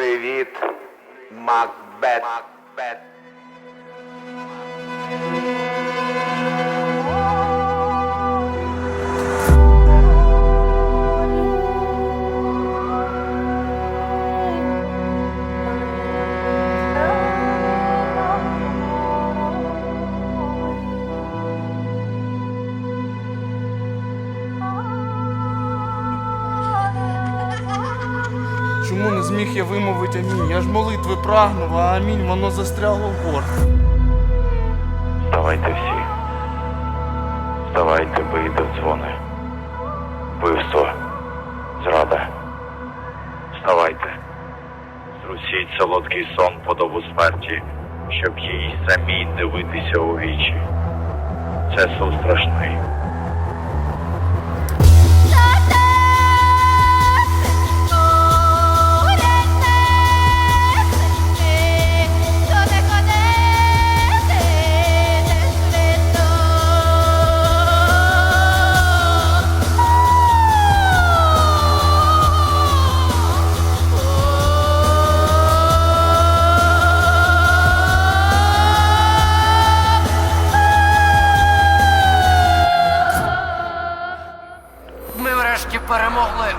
Привіт, Макбет. Макбет. Чому не зміг я вимовити амінь? Я ж молитви прагнув, а амінь воно застрягло в горлі. Вставайте всі. Вставайте, бийте в дзвони. Вбивство. Зрада. Вставайте. Зрусіть солодкий сон подобу смерті, щоб їй самій дивитися у вічі. Це сон страшний. Ми врешті перемогли.